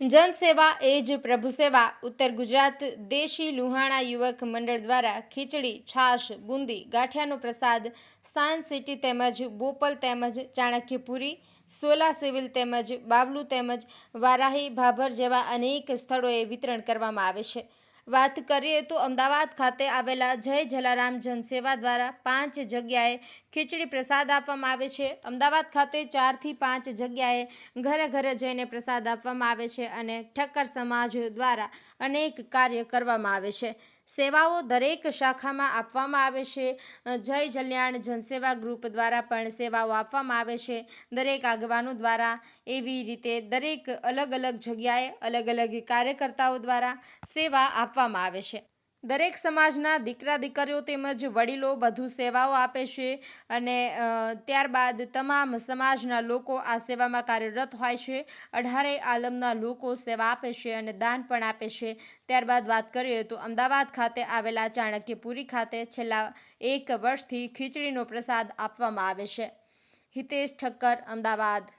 જનસેવા એ જ પ્રભુ સેવા. ઉત્તર ગુજરાત દેશી લુહાણા યુવક મંડળ દ્વારા ખીચડી, છાશ, બુંદી, ગાંઠિયાનો પ્રસાદ સાયન્સ સિટી તેમજ બોપલ તેમજ ચાણક્યપુરી, સોલા સિવિલ તેમજ બાવલુ તેમજ વારાહી ભાભર જેવા અનેક સ્થળોએ વિતરણ કરવામાં આવે છે. વાત કરીએ તો અમદાવાદ ખાતે આવેલા જય જલારામ જનસેવા દ્વારા પાંચ જગ્યાએ ખીચડી પ્રસાદ આપવામાં આવે છે. અમદાવાદ ખાતે ચારથી પાંચ જગ્યાએ ઘરે ઘરે જઈને પ્રસાદ આપવામાં આવે છે અને ઠક્કર સમાજ દ્વારા અનેક કાર્ય કરવામાં આવે છે. સેવાઓ દરેક શાખામાં આપવામાં આવે છે. જય જલ્યાણ જનસેવા ગ્રુપ દ્વારા પણ સેવાઓ આપવામાં આવે છે. દરેક આગેવાનો દ્વારા એવી રીતે દરેક અલગ અલગ જગ્યાએ અલગ અલગ કાર્યકર્તાઓ દ્વારા સેવા આપવામાં આવે છે. દરેક સમાજના દીકરા દીકરીઓ તેમજ વડીલો બધું સેવાઓ આપે છે અને ત્યારબાદ તમામ સમાજના લોકો આ સેવામાં કાર્યરત હોય છે. અઢારે આલમના લોકો સેવા આપે છે અને દાન પણ આપે છે. ત્યારબાદ વાત કરીએ તો અમદાવાદ ખાતે આવેલા ચાણક્યપુરી ખાતે છેલ્લા એક વર્ષથી ખીચડીનો પ્રસાદ આપવામાં આવે છે. હિતેશ ઠક્કર, અમદાવાદ.